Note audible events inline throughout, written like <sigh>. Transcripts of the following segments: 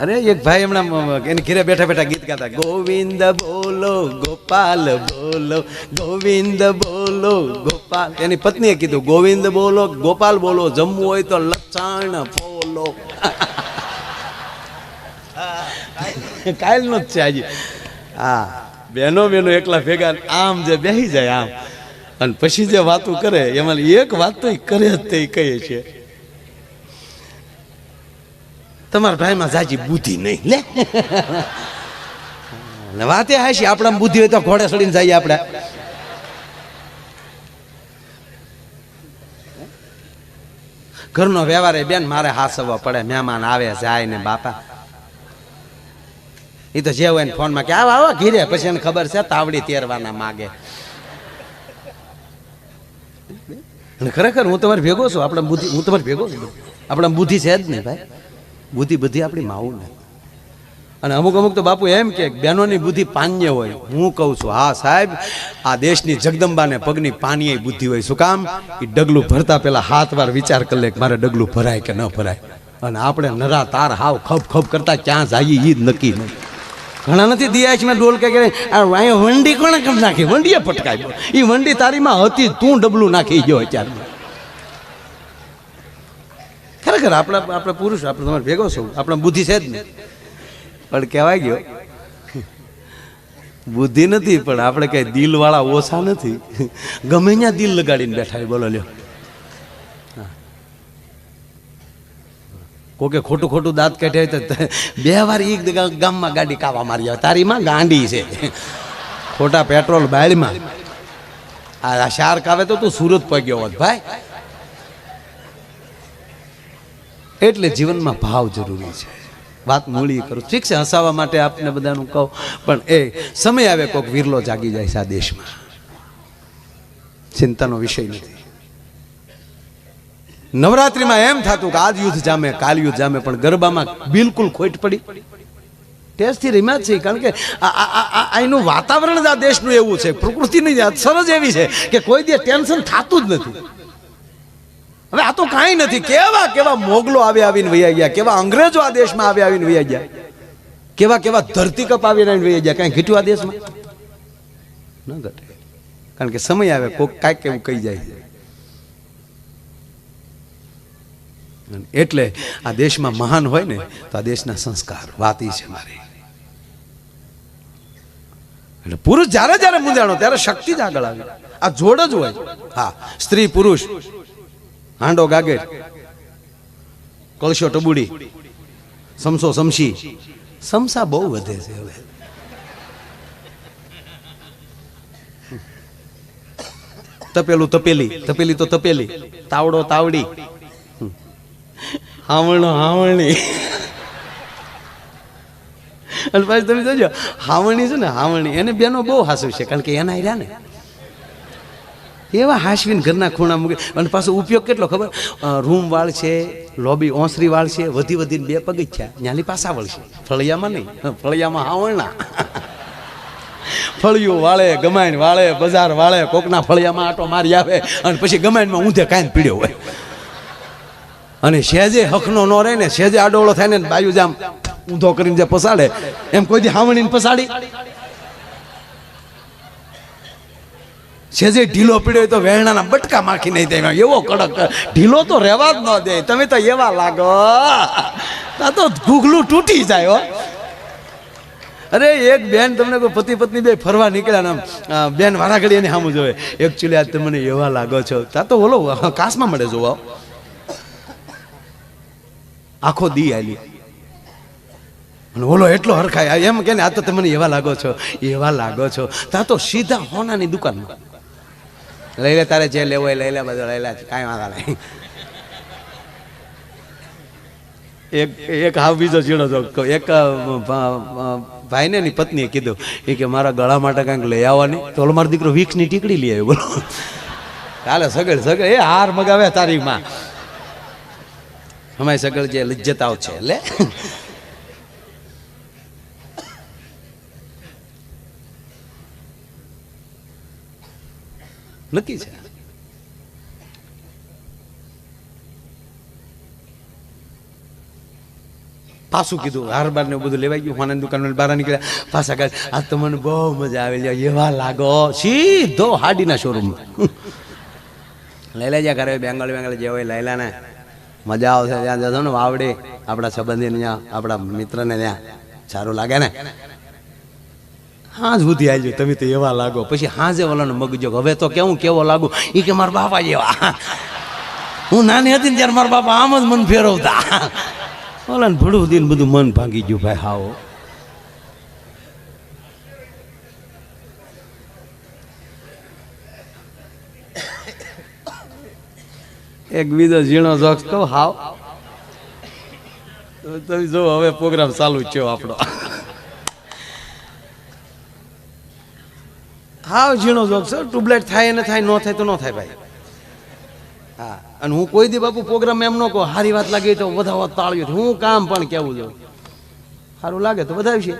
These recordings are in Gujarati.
અરે એક ભાઈ હમણાં એની ઘેરે બેઠા બેઠા ગીત ગાતા ગોવિંદ બોલો ગોપાલ બોલો ગોવિંદ બોલો ગોપાલ. એની પત્નીએ કીધું ગોવિંદ બોલો ગોપાલ બોલો જમવું હોય તો લચાણ કાયલ નો જ છે આજે. હા બેનો બેનો એકલા ભેગા આમ જે બેસી જાય આમ. અને પછી જે વાતો કરે એમાં એક વાત તો કરે જ તે કહે છે તમારા ભાઈમાં જાજી બુદ્ધિ નહીં, લે. ને વાતે હાશી આપણા બુદ્ધિ હોય તો ઘોડે સડીને જઈએ આપણે. ઘરનો વ્યવહાર એ બેન મારે હાસવવા પડે, મહેમાન આવે, જાય ને બાપા. એ તો જે હોય ને ફોનમાં કે, આવો આવો, ઘીરે. પછી એને ખબર છે, તાવડી તેરવાના માગે. ખરેખર હું તમારે ભેગો છું, આપણે બુદ્ધિ હું તમારે ભેગો છું. આપણે બુદ્ધિ છે જ નહીં, ભાઈ. બુદ્ધિ બધી આપણી માવું ને. અને અમુક અમુક તો બાપુ એમ કે બહેનોની બુદ્ધિ પાન્ય હોય. હું કહું છું, હા સાહેબ, આ દેશની જગદંબાને પગની પાનીય બુદ્ધિ હોય. શું કામ? એ ડગલું ભરતા પહેલાં હાથ વાર વિચાર કરી લે કે મારે ડગલું ભરાય કે ન ભરાય. અને આપણે નરા તાર હાવ ખપ ખપ કરતા ક્યાં જઈએ એ જ નક્કી નહીં. ઘણા નથી દિયાશ મેં ડોલ કે વંડી કોણે કરી નાખી? વંડીએ પટકાઈ એ વંડી તારીમાં હતી તું ડબલું નાખી ગયો અત્યારે ખરેખર આપણા આપણે પુરુષ, આપણે તમારે ભેગો છો. આપણે બુદ્ધિ છે જ નહીં. પણ કહેવાય ગયો, બુદ્ધિ નથી, પણ આપણે કઈ દિલવાળા ઓછા નથી. ગમે ત્યાં દિલ લગાડીને બેઠા બોલો લ્યો. કોકે ખોટું ખોટું દાંત કાઢે તો બે વાર એક ગામમાં ગાડી કાવા મારી આવે. તારીમાં ગાંડી છે. ખોટા પેટ્રોલ બાયડમાં. આ શાર્ક આવે તો તું સુરત પગ્યો હોત, ભાઈ. એટલે જીવનમાં ભાવ જરૂરી છે. વાત મૂળી કરું. ઠીક છે હસાવા માટે આપને બધાનું કહું, પણ એ સમય આવે કોઈક વિરલો જાગી જાય છે આ દેશમાં. ચિંતાનો વિષય નથી. નવરાત્રિમાં એમ થતું કે આજ યુદ્ધ જામે કાલ યુદ્ધ જામે, પણ ગરબામાં બિલકુલ ખોટ પડી. ટેસ્ટથી રીમાં છે, કારણ કે આ- આનું વાતાવરણ જ આ દેશનું એવું છે. પ્રકૃતિની અસર જ એવી છે કે કોઈ દે ટેન્શન થતું જ નથી. હવે આ તો કાંઈ નથી. કેવા કેવા મોગલો આવી આવીને વૈયા ગયા? કેવા અંગ્રેજો આ દેશમાં આવી આવીને વૈયા ગયા? કેવા કેવા ધરતીકપ આવીને આવીને વૈયા ગયા? કાંઈ ઘીટ્યું આ દેશમાં? ન ઘટે. કારણ કે સમય આવે કોઈક કાંઈક એવું કહી જાય. એટલે આ દેશમાં મહાન હોય ને, તો આ દેશના સંસ્કાર, વાત છે મારી. એટલે પુરુષ જ્યારે જ્યારે મૂંઝાણો, ત્યારે શક્તિ જ આગળ આવે. આ જોડ જ હોય. હા, સ્ત્રી પુરુષ. હાંડો ગાગે. કળશો ટબુડી. સમસો સમસી સમસા બહુ વધે છે હવે. તપેલું તપેલી. તપેલી તો તપેલી. તાવડો તાવડી. હાવણો હાવણી. અને પાછું તમે જોજો, હાવણી છે ને, હાવણી. એને બેનો બહુ હાસુ છે, કારણ કે એના રહ્યા ને. એવા હાસવીને ઘરના ખૂણા મૂકે અને પાછો ઉપયોગ કેટલો ખબર? રૂમ વાળ છે, લોબી ઓસરી વાળ છે, વધી વધીને બે પગથિયા ન્યાલી પાસા વળશે ફળિયામાં નહીં ફળિયામાં હાવણના ફળિયું વાળે, ગમાઈન વાળે, બજાર વાળે, કોકના ફળિયામાં આટો મારી આવે અને પછી ગમાઈનમાં ઊંધે કાંઈ પીડ્યો હોય. અને સહેજે હકનો ન રહે ને સહેજે આડોળો થાય ને બાયુ જામ ઊંધો કરીને જે પસાડે, એમ કોઈ દી હાવણીને પસાડી? સહેજે ઢીલો પીડ્યો તો વેરણાના બટકા માખી નહીં દેવા એવો કડક ઢીલો તો રહેવા જ ન દે. તમે તો એવા લાગો. આ તો ઘૂઘલું તૂટી જાય હો. અરે, એક બેન તમને કોઈ પતિ પત્ની બે ફરવા નીકળ્યા ને બેન વારાઘડી એની સામું જોવે. એકચ્યુઅલી આજ તમને મને એવા લાગો છો. તા તો ઓલો કાસમાં મળે જોવા. આખો દી આલી ઓલો એટલો હરખાય. એમ કે ને, આ તો તમને એવા લાગો છો. એવા લાગો છો. તા તો સીધા હોનાની દુકાનમાં. લઈ લે, તારે જે લેવો એ લઈ લે, બધું લઈ લે, કાંઈ વાંધો નહીં. એક એક હાવ બીજો ચીડો તો એક ભાઈને ની પત્નીએ કીધું, એ કે મારા ગળા માટે કાંઈક લઈ આવવાની. તો મારો દીકરો વીક્સની ટીકડી લઈ આવ્યો, બોલો. કાલે સગડ સગડ એ હાર મગાવે તારી માં અમારી સગળ જે લજ્જતાઓ છે એટલે નક્કી છે. પાછું કીધું, હાર બાર ને બધું લેવાઈ ગયું હોનાની દુકાન બહાર નીકળ્યા. પાછા કાઢ આ તો મને બહુ મજા આવી જાય એવા લાગો. સીધો હાડીના શોરૂમમાં લઈ લેજા ઘરે બેંગલ બેંગલ જે હોય લઈ લે ને મજા આવશે. ત્યાં જશો ને વાવડે, આપણા સંબંધીને ત્યાં, આપણા મિત્રને ત્યાં. સારું લાગે ને? હાજ સુધી આવજો તમે તો એવા લાગો. પછી હાજે ઓલાનો મગજો હવે તો કેવું, કેવો લાગુ? એ કે મારા બાપા જેવા. હું નાની હતી ને ત્યારે મારા બાપા આમ જ મન ફેરવતા. ઓલા ને ભડું દીને બધું મન ભાંગી ગયું, ભાઈ, હાવો. એક બીજો ઝીણો જોક્સ કહું હાવ. તમે જો હવે પ્રોગ્રામ ચાલુ છે આપણો. હાવ ઝીણો જોક્સ ટ્યુબલાઇટ થાય ને થાય, ન થાય તો ન થાય ભાઈ. હા, અને હું કોઈ દી બાપુ પ્રોગ્રામ એમ ન કહું સારી વાત લાગી તો વધાવો તાળ્યો હું કામ પણ કેવું જોઉં સારું લાગે તો વધાવશે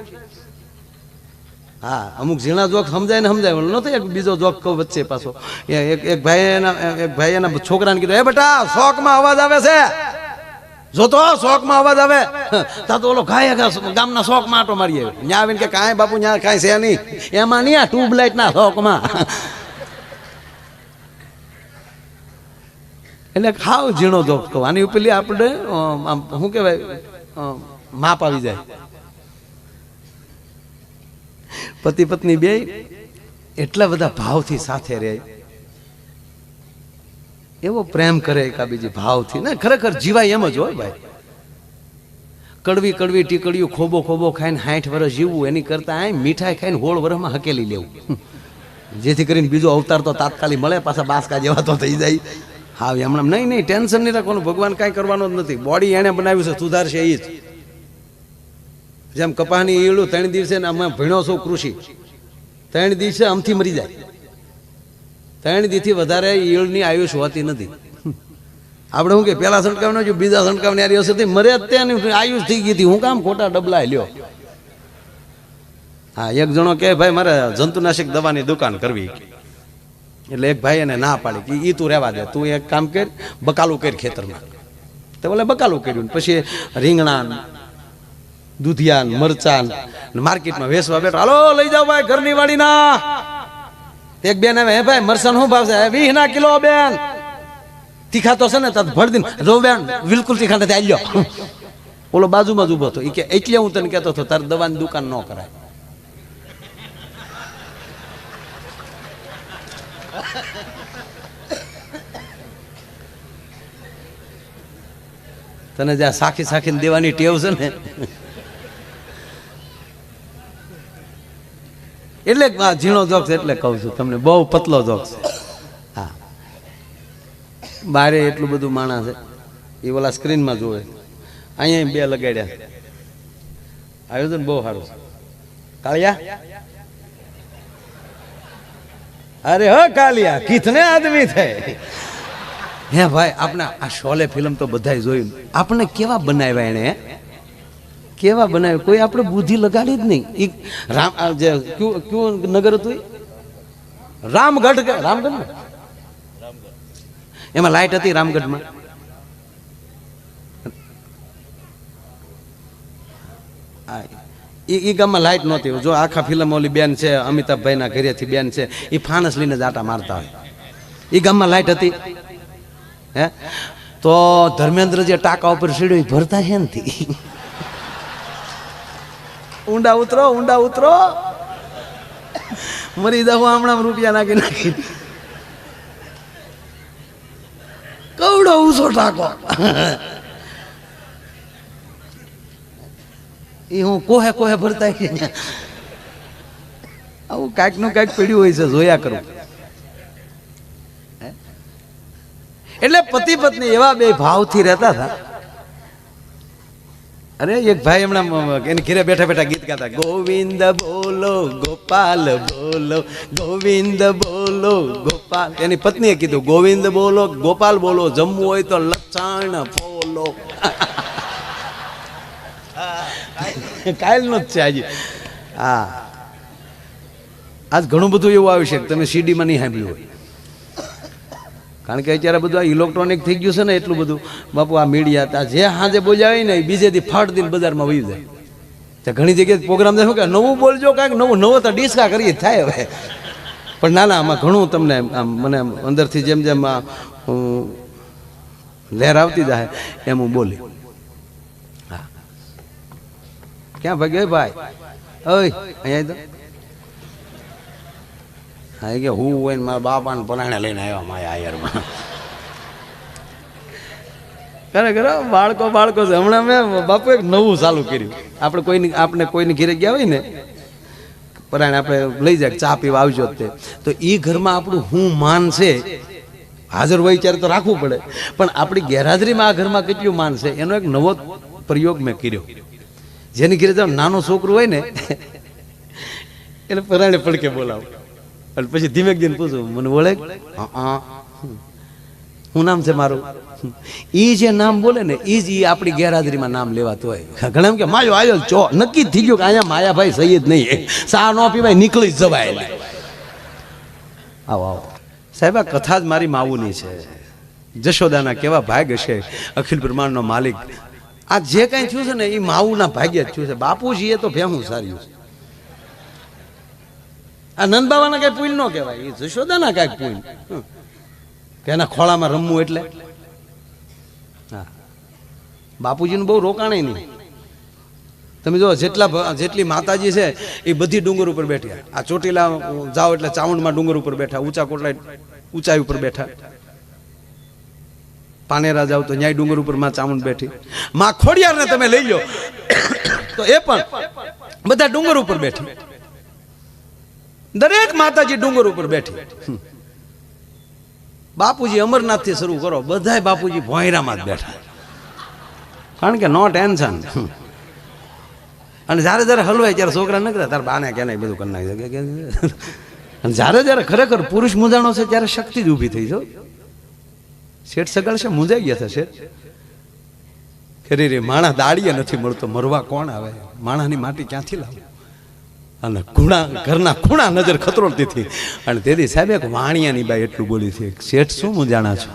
હા, અમુક ઝીણા જોક સમજાય ને સમજાય નતો એક બીજો જોક કહું વચ્ચે પાછો. એક એક ભાઈ એના એક ભાઈ એના છોકરાને કીધું એ બેટા, શોખમાં અવાજ આવે છે. જોતો શોખમાં અવાજ આવે. તા તો ઓલો ખાય ગામના શોખમાં આટો મારી આવ્યો. ત્યાં આવીને કે કાંઈ બાપુ ત્યાં કાંઈ છે નહીં. એમાં નહીં આ ટ્યુબલાઇટના શોખમાં. એટલે ખાવ ઝીણો ધોકો આની ઉપરલી આપણે આમ, શું કહેવાય? માપ આવી જાય. પતિ પત્ની બે એટલા બધા ભાવથી સાથે રહે. એવો પ્રેમ કરે એકાબીજી ભાવથી. ને, ખરેખર જીવાય એમ જ હોય ભાઈ. કડવી કડવી ટીકડીયું ખોબો ખોબો ખાઈને સાઠ વર્ષ જીવવું, એની કરતાં આ મીઠાઈ ખાઈને હોળ વર્ષમાં હકેલી લેવું. જેથી કરીને બીજો અવતાર તો તાત્કાલિક મળે, પાછા બાસકા જેવા તો થઈ જાય. હા એમણે નહીં નહીં, ટેન્શન નહીં રાખવાનું, ભગવાન કાંઈ કરવાનો જ નથી. બોડી એણે બનાવ્યું છે, સુધારશે એ જ. જેમ કપાની ઈળું ત્રણ દિવસે ને અમે ભીણો છું કૃષિ. ત્રણ દિવસે આમથી મરી જાય. ત્રણ દીથી વધારે ઈયળની આયુષ હોતી નથી. આપણે શું કે પહેલા સંટકાવને જો બીજા સંટકાવને આરી હશે મરે અત્યારની આયુષ થઈ ગઈ હતી. હું કામ ખોટા ડબલા લ્યો. હા, એક જણો કે ભાઈ, મારે જંતુનાશક દવાની દુકાન કરવી એટલે એક ભાઈ એને ના પાડી કે, ઈ તું રહેવા દે. તું એક કામ કર, બકાલું કર ખેતરમાં. તો બોલે બકાલું કર્યું પછી રીંગણા દૂધિયાન, મરચાન માર્કેટમાં વેચવા બેઠો, હાલો, લઈ જાઓ ભાઈ, ઘરની વાડીના. એક બેન હવે ભાઈ મરસન શું ભાવ છે? વીસ ના કિલો, બેન. તીખા તો છે ને, તત ભર દીન રો બેન, બિલકુલ તીખા નથી, આલ્યો. <laughs> ઓલો બાજુમાં જ ઊભો હતો. એ કે, એટલે હું તને કહેતો હતો, તારે દવાની દુકાન ન કરાય. <laughs> તને જ્યાં સાખી સાખીને દેવાની ટેવ છે ને એટલે ઝીણો જોક છે એટલે કહું છું તમને. બહુ પતલો જોક હા. બારે એટલું બધું માણસ છે. એ ઓલા સ્ક્રીનમાં જોવે અહીંયા બે લગાડ્યા. આયોજન બહુ સારું કાળિયા? અરે હ કાલિયા કિતને આદમી થાય હે ભાઈ આપણે આ શોલે ફિલ્મ તો બધાય જોયું. આપણે કેવા બનાવ્યા એને? કેવા બનાવ્યું? કોઈ આપણે બુદ્ધિ લગાડી જ નહીં. ઈ રામ જે કયું કયું નગર હતું રામગઢ રામગઢ એમાં લાઈટ હતી રામગઢમાં. એ ગામમાં લાઇટ નહોતી. જો આખા ફિલ્મ ઓલી બેન છે, અમિતાભભાઈના ઘરેથી બેન છે, એ ફાનસ લઈને જ આટા મારતા હોય. એ ગામમાં લાઇટ હતી. હે? તો ધર્મેન્દ્ર જે ટાંકા ઉપર સીડ્યો એ ભરતા છે નથી ઊંડા ઉતરો ઊંડા ઉતરો. મરી જાવ હમણાં રૂપિયા નાખી નાખી. કવડો ઊંચો ટાકો એ હું કોહે કોહે ભરતા આવું કાંઈકનું કાંઈક પડ્યું હોય છે, જોયા કરું. એટલે પતિ પત્ની એવા બે ભાવથી રહેતા હતા. અરે એક ભાઈ હમણાં એની ઘેરે બેઠા બેઠા ગીત ગાતા ગોવિંદ બોલો, ગોપાલ બોલો, ગોવિંદ બોલો, ગોપાલ. એની પત્નીએ કીધું, ગોવિંદ બોલો, ગોપાલ બોલો, જમવું હોય તો લક્ષણ બોલો કાયલ નો જ છે આજે. હા. આજ ઘણું બધું એવું આવ્યું છે તમે સીડીમાં નહીં સાંભળ્યું હોય. કારણ કે અત્યારે બધું ઇલેક્ટ્રોનિક થઈ ગયું છે ને એટલું બધું. બાપુ, આ મીડિયા ત્યાં જે હાજે બોલ્યા હોય ને એ બીજેથી ફાટ દઈને બજારમાં વહી જાય. તો ઘણી જગ્યાએ પ્રોગ્રામ શું કે નવું બોલજો કાંઈક નવું, નવો તો ડિસ્કા કરીએ, થાય હવે. પણ ના ના, આમાં ઘણું તમને આમ મને અંદરથી જેમ જેમ આ લહેર આવતી જાય એમ હું બોલી. હા. ક્યાં ભાગ્યો ગયો ભાઈ? ઓય, અહીંયા હા કે હું હોય ને મારા બાપાને પરાણે લઈને આવ્યા મારા આયરમાં. ખરેખર બાળકો બાળકો છે. હમણાં મેં બાપુ એક નવું ચાલુ કર્યું. આપણે કોઈની આપણે કોઈની ઘરે ગયા હોય ને, પરાણે આપણે લઈ જાય, ચા પીવા આવજો તે. તો એ ઘરમાં આપણું હું, માન છે, હાજર હોય ત્યારે તો રાખવું પડે. પણ આપણી ગેરહાજરીમાં આ ઘરમાં કેટલું માન છે, એનો એક નવો પ્રયોગ મેં કર્યો. જેની ઘરે નાનો છોકરો હોય ને <laughs> એટલે પરાણે પડકે બોલાવો. અને પછી ધીમે દિન પૂછું, મને બોલે હું નામ છે મારું? એ જે નામ બોલે ને એ જ એ આપણી ગેરહાજરીમાં નામ લેવાતું હોય. ઘણા કે, માયો, આયો ચો નક્કી થઈ ગયું કે અહીંયા માયાભાઈ સહી જ નહીં સા ન પીવાય નીકળી જ જવાય આવો આવો. સાહેબ, આ કથા જ મારી માવુની છે. જશોદાના કેવા ભાગ હશે, અખિલ બ્રહ્માંડનો માલિક. આ જે કાંઈ થયું છે ને એ માવુના ભાગ્ય જ થયું છે. બાપુજી એ તો ભેહું સાર્યું છે. આ નંદબાવાના કઈ પુલ ન કહેવાય. એ જશોદાના કઈ હમ. કે એના ખોળામાં રમવું એટલે. હા. બાપુજીનું બહુ રોકાણે નહીં. તમે જો જેટલા જેટલી માતાજી છે, એ બધી ડુંગર ઉપર બેઠી આ ચોટીલા જાઓ એટલે ચાવંડમાં ડુંગર ઉપર બેઠા, ઊંચા કોટલા ઊંચાઈ ઉપર બેઠા. પાનેરા જાવ તો ન્યાય ડુંગર ઉપરમાં ચામુંડ બેઠી. માં ખોડિયારને તમે લઈ લો તો એ પણ બધા ડુંગર ઉપર બેઠી. દરેક માતાજી ડુંગર ઉપર બેઠી. બાપુજી બાપુજી અમરનાથથી શરૂ કરો, બધાય બાપુજી ભોંયરામાં જ બેઠા. કારણ કે નો ટેન્શન. અને જ્યારે જ્યારે હલવાય ત્યારે છોકરા ન કરે બાને કે નહીં, બધું કરી નાખી કે- અને જ્યારે જ્યારે ખરેખર પુરુષ મુંજાણો છે ત્યારે શક્તિ જ ઊભી થઈ જો શેઠ સગળ છે મુંજાઈ ગયા છે શેઠ. ખરી રે, માણા દાડીએ નથી મળતો, મરવા કોણ આવે? માણાની માટી ક્યાંથી લાવે? અને ખૂણા ઘરના ખૂણા નજર ખતરોડતી હતી અને તેથી સાહેબ એક વાણિયાની બાઈ એટલું બોલી છે શેઠ શું હું જાણા છું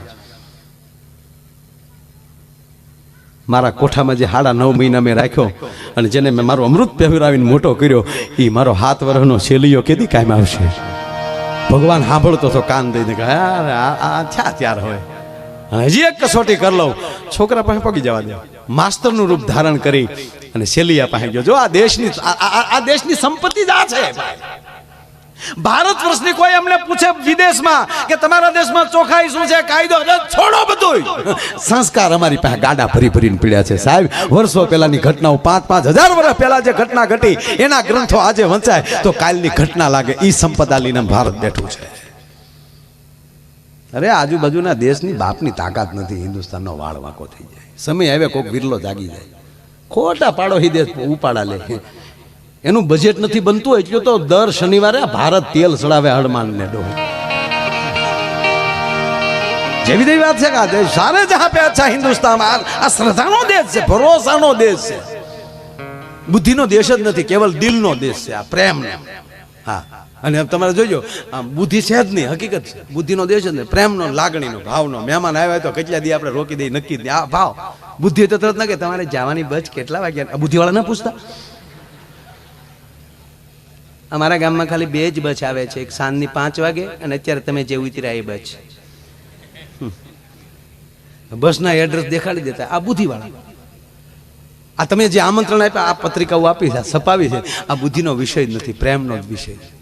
મારા કોઠામાં જે હાડા નવ મહિના મેં રાખ્યો અને જેને મેં મારો અમૃત પહેરાવીને મોટો કર્યો એ મારો હાથ વરહનો શેલીઓ કેદી કાયમ આવશે ભગવાન સાંભળતો તો કાન દઈને કે "અરે, આ થયા ત્યાર હોય હજી એક કસોટી કરી લઉં છોકરા પાસે પગી જવા દે માસ્તરનું રૂપ ધારણ કરી અને શેલિયા પાસે જો આ દેશની આ- દેશની સંપત્તિ જ આ છે ભારત વર્ષની કોઈ અમને પૂછે વિદેશમાં કે તમારા દેશમાં ચોખાઈ શું છે, કાયદો છોડો બધું સંસ્કાર અમારી પાસે ગાડા ભરી ભરીને પીડ્યા છે, સાહેબ. વર્ષો પહેલાની ઘટનાઓ પાંચ પાંચ હજાર વર્ષ પહેલા જે ઘટના ઘટી, એના ગ્રંથો આજે વંચાય, તો કાલની ઘટના લાગે એ સંપદા લઈને ભારત બેઠું છે. અરે, આજુબાજુના દેશની બાપની તાકાત નથી. હિન્દુસ્તાનનો વાળ વાંકો થઈ જાય. સમય આવે કોઈક વિરલો જાગી જાય. ખોટા પાડોશી દેશ ઉપાડા લે. એનું બજેટ નથી બનતું એટલું તો દર શનિવારે ભારત તેલ ચડાવે હડમાન ને ડો જેવી તેવી વાત છે કે આ દેશ સારે જ પે અચ્છા હિન્દુસ્તાન આ શ્રદ્ધાનો દેશ છે, ભરોસાનો દેશ છે. બુદ્ધિનો દેશ જ નથી, કેવલ દિલનો દેશ છે, આ પ્રેમનો. હા. અને તમારે જોજો આ બુદ્ધિ છે જ નહીં, હકીકત છે. બુદ્ધિનો દેશ જ નહીં, પ્રેમનો, લાગણીનો, ભાવનો. મહેમાન આવ્યા તો કેટલા દી આપણે રોકી દઈએ, નક્કી દે આ ભાવ. બુદ્ધિ તો તરત ના કે તમારે જવાની બચ કેટલા વાગ્યા? બુદ્ધિવાળા ના પૂછતા. અમારા ગામમાં ખાલી બે જ બચ આવે છે, એક સાંજની પાંચ વાગે અને અત્યારે તમે જે ઉતર્યા એ બચ. બસના એડ્રેસ દેખાડી દેતા. આ બુદ્ધિવાળા. આ તમે જે આમંત્રણ આપ્યા, આ પત્રિકાઓ આપી છે સપાવી છે, આ બુદ્ધિનો વિષય નથી, પ્રેમનો જ વિષય છે.